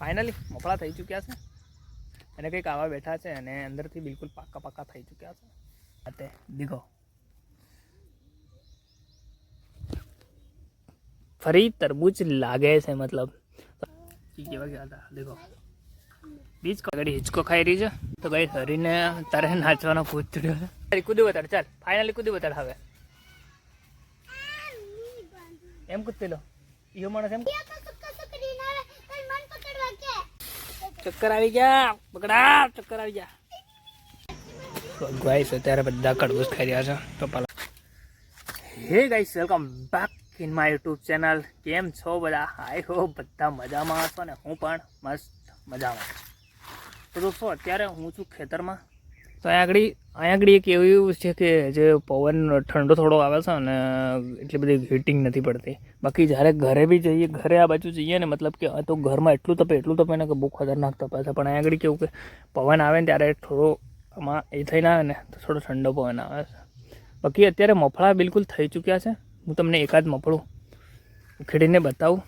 Finally મફળા થઈ ચૂક્યા છે. અને કંઈક આવા બેઠા છે અને અંદરથી બિલકુલ પાકા પાકા થઈ ચૂક્યા છે. અત્યારે દીઘો. ફરી તરબૂચ લાગે છે મતલબ. કેવા ગયા હતા દેખો બીજ કગડી હિંચકો ખાઈ રહી છે. તો ભાઈ હરીને તારે નાચવાનો ભૂત ચડ્યો છે. કૂદી બતાડ ચાલ. ફાઇનલી કૂદી બતાડ હવે. એમ કૂદતી લો ઈયો માણસ એમ ચક્કર આવી ગયા. બગડા ચક્કર આવી ગયા. ગાઈસ અત્યારે બધા કડબૂચ ખાઈ રહ્યા છે. તો પાલા hey guys welcome back in my YouTube channel કેમ છો બધા? આઈ હોપ બધા મજામાં હશો ને હું પણ મસ્ત મજામાં. છું. તો દોસ્તો અત્યારે હું છું ખેતરમાં. તો અહીંયા આગળ અહીંયા આગળ એક એવું છે કે જે પવન ઠંડો થોડો આવે છે અને એટલી બધી હીટિંગ નથી પડતી. બાકી જ્યારે ઘરે બી જઈએ, ઘરે આ બાજુ જઈએ ને, મતલબ કે તો ઘરમાં એટલું તપે એટલું તપે ને કે બહુ ખતરનાક તપે છે. પણ અહીંયા આગળ કેવું કે પવન આવે ને ત્યારે થોડો આમાં એ થઈને આવે ને, તો થોડો ઠંડો પવન આવે છે. બાકી અત્યારે મફળા બિલકુલ થઈ ચૂક્યા છે. હું તમને એકાદ મફળું ઉખેડીને બતાવું.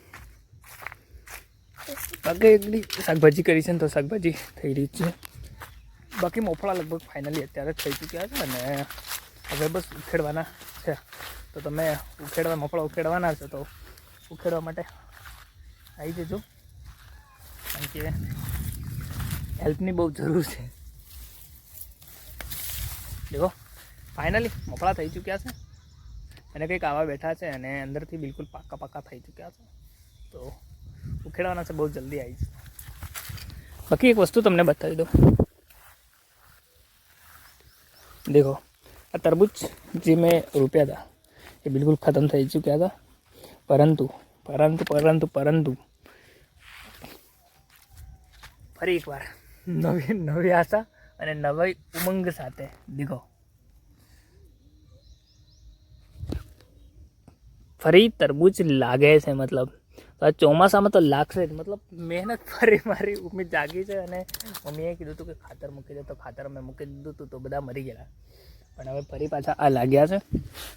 બાકી શાકભાજી કરી છે ને, તો શાકભાજી થઈ રહી છે. બાકી મોફળા લગભગ ફાઇનલી અત્યારે થઈ ચૂક્યા છે અને હવે બસ ઉખેડવાના છે. તો તમે ઉખેડવા, મોફળા ઉખેડવાના છે તો ઉખેડવા માટે આવી જજો. કારણ કે હેલ્પની બહુ જરૂર છે. દેખો ફાઇનલી મોફળા થઈ ચૂક્યા છે. અને કંઈક આવા બેઠા છે અને અંદરથી બિલકુલ પાકા પાકા થઈ ચૂક્યા છે. તો ઉખેડવાના છે, બહુ જલ્દી આવી જશે બાકી એક વસ્તુ તમને બતાવી દઉં. દેખો આ તરબૂચ જે મેં રોપ્યા હતા એ બિલકુલ ખતમ થઈ ચૂક્યા હતા પરંતુ પરંતુ પરંતુ પરંતુ ફરી એકવાર નવી નવી આશા અને નવી ઉમંગ સાથે દીધો ફરી તરબૂચ લાગે છે મતલબ ચોમાસામાં તો લાગશે જ. મતલબ મહેનત ફરી મારી ઉમ્મીદ જાગી છે અને મમ્મીએ કીધું હતું કે ખાતર મૂકી દે. તો ખાતર મેં મૂકી દીધું હતું તો બધા મરી ગયેલા. પણ હવે ફરી પાછા આ લાગ્યા છે.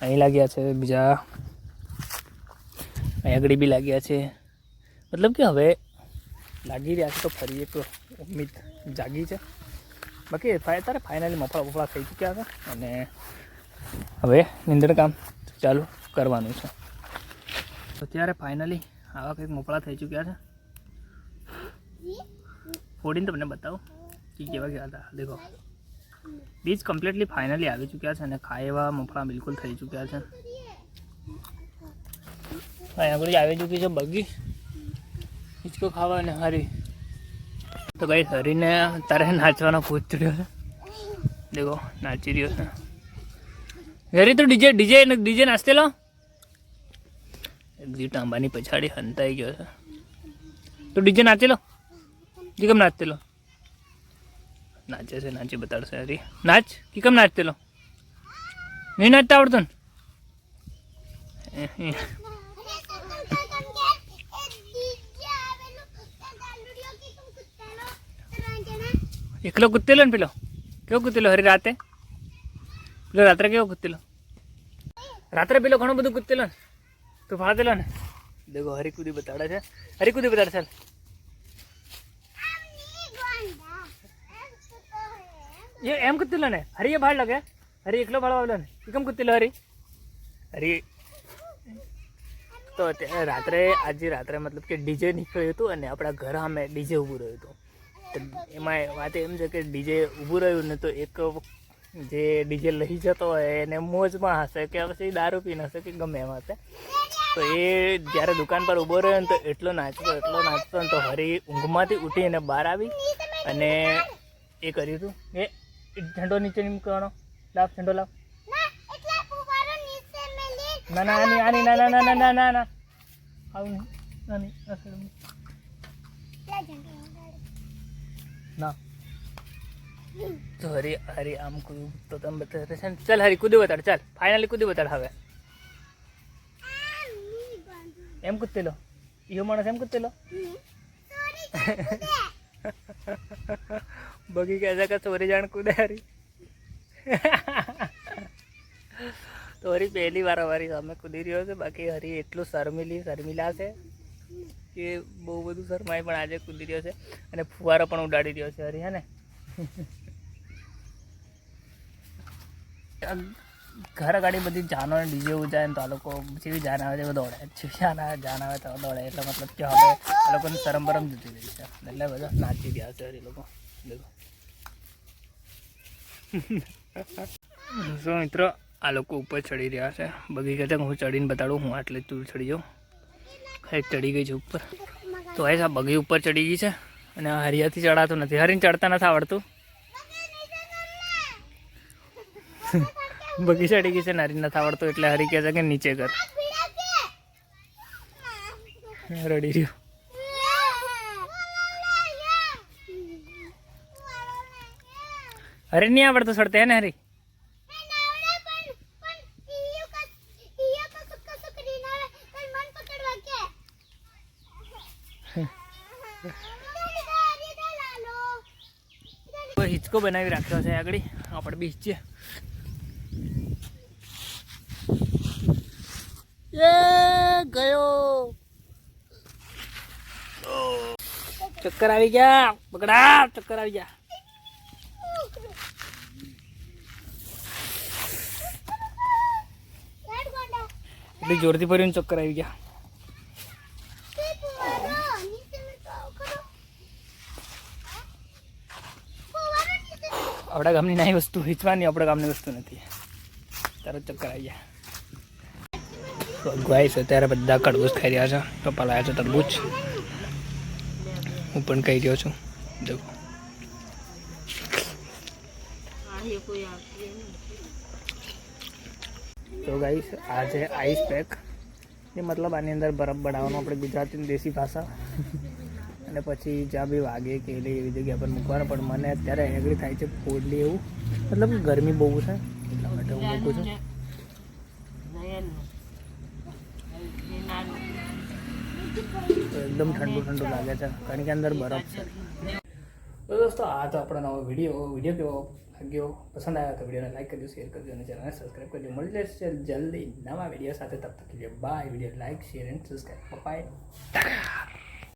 અહીં લાગ્યા છે બીજા. અહીં આગળ બી લાગ્યા છે. મતલબ કે હવે લાગી રહ્યા છે તો ફરી એક ઉમ્મીદ જાગી છે. બાકી અત્યારે ફાઇનલી મફળા બફળા થઈ ચૂક્યા છે અને હવે નીંદણ કામ ચાલુ કરવાનું છે. અત્યારે ફાઇનલી આવા કંઈક મોપળા થઈ ચૂક્યા છે. ફોડીને તમને બતાવું કે કેવા કેવા હતા. દેખો. બીજ કમ્પ્લીટલી ફાઇનલી આવી ચૂક્યા છે અને ખાય એવા મફળા બિલકુલ થઈ ચૂક્યા છે. અહીંયા આગળ આવી ચૂકી છે બગી. હિંચકો ખાવા અને હરી. તો ભાઈ, હરીને તારે નાચવાનો ભૂત ચડ્યો છે. દેખો, નાચી રહ્યો છે. હરી, તો ડીજે ડીજે ડીજે નાચતેલો એક્ઝિટ તાંબાની પછાડી હંતાઈ ગયો છે. તો ડીજે નાચેલો જી કેમ નાચતેલો નાચે છે, નાચી બતાડશે હરી. નાચ કી કેમ નાચતેલો નહીં નાચતા આવડતું ને? એકલો કૂદતેલો ને પેલો? કેવો કૂદતેલો હરી રાતે? પેલો રાત્રે કેવો કૂદતેલો રાત્રે પેલો ઘણું બધું કૂદતેલો ને? તું ફાળતેલો ને. દેખો હરી કૂદી બતાડે છે. बता કૂદી બતાડે ચાલ. એ એમ કૂદતેલો ને. હરી એ ભાડ લાગે હરી એકલો ભાડો આવેલો ને. એ કેમ કૂદતેલો હરી? હરી તો અત્યારે રાત્રે આજે રાત્રે મતલબ કે ડીજે નીકળ્યું હતું અને આપણા ઘર સામે ડીજે ઊભું રહ્યું હતું. તો એમાં વાત એમ છે કે ડીજે ઊભું રહ્યું ને તો એક જે ડીજે લઈ જતો હોય એને મોજમાં હશે કે પછી દારૂ પીને હશે કે ગમે એમ હશે તો એ જ્યારે દુકાન પર ઊભો રહ્યો ને તો એટલો નાચતો એટલો નાચતો ને તો હરી ઊંઘમાંથી ઉઠીને બહાર આવી અને એ કર્યું હતું એ ઝંડો નીચે મૂકવાનો લાવ, ઝંડો લાવ. ના ના, આની આની, ના ના ના ના ના ના. ના આવું નહીં. આ ના. તો હરી હરી, આમ કૂદું. તો તમે બતાવે છે ને, ચાલ હરી, કૂદી બતાડ, ચાલ. ફાઇનલી કુદી બતાડ હવે. એમ કૂદતેલો યો માણસ એમ કૂદતેલો બગી કહે છે કે ચોરી જાણ કૂદે હરી. તો હરી, પહેલી વાર અમારી સામે કૂદી રહ્યો છે. બાકી હરી એટલું શર્મિલી, શર્મિલા છે કે બહુ બધું શરમાય પણ આજે કૂદી રહ્યો છે. અને ફુવારો પણ ઉડાડી રહ્યો છે હરી, હે ને? ઘર ગાડી બધી જાનો ડીજે ને તો આ લોકો જેવી જાન આવે છે દોડે. જેવી જાન આવે જાન આવે તો દોડે, એટલે મતલબ કે હવે આ લોકોને શરમ બરમ જતી રહી છે. એટલે બધા નાચી ગયા છે હરી લોકો. દેખો. સો મિત્રો, આ લોકો ઉપર ચડી રહ્યા છે. બગી કે હું ચડીને બતાડું, હું આટલે તું ચડી જાઉં. ખરી ચડી ગઈ છે ઉપર. તો એ આ બગી ઉપર ચડી ગઈ છે. અને હરિયાથી ચડાતું નથી. હરીને ચડતા નથી આવડતું. બગી ચડી ગઈ છે ને હરી નથી આવડતો એટલે હરી કહે છે કે નીચે કર. રડી રહ્યું. હરી નહીં આવડતો સડતે હે ને હરી? હિંચકો બનાવી રાખ્યો છે આગળ. આપણે બી હિંચીએ. એ ગયો. ચક્કર આવી ગયા. બગડા, ચક્કર આવી ગયા. એટલી જોરથી ભર્યું ચક્કર આવી ગયા. આપણા ગામની નાની વસ્તુ ખીચવાની આપણા ગામની વસ્તુ નથી. તરત ચક્કર આવી ગયા ગાઈસ, અત્યારે બધા તરબૂચ ખાઈ રહ્યા છે. પપ્પા લાવ્યા છે તરબૂચ. હું પણ ખાઈ રહ્યો છું. જો. તો ગાઈસ આ છે આઈસ પેક એ મતલબ આની અંદર બરફ બનાવવાનો આપણે ગુજરાતી દેશી ભાષા. અને પછી જ્યાં બી વાગે કે એટલે એવી જગ્યા પર મૂકવાનો. પણ મને અત્યારે એગ્રી થાય છે ફોડલી એવું. મતલબ ગરમી બહુ છે. એટલા હું મૂકું છું. એકદમ ઠંડુ ઠંડુ લાગે છે, કારણ કે અંદર બરફ છે. દોસ્તો, આ તો આપણો નવો વીડિયો વીડિયો કેવો લાગ્યો? પસંદ આવ્યો તો વિડીયોને લાઈક કરજો, શેર કરજો, અને ચેનલને સબસ્ક્રાઈબ કરજો. મળી જશે જલ્દી નવા વીડિયો સાથે. તબ તક bye video like, share and subscribe bye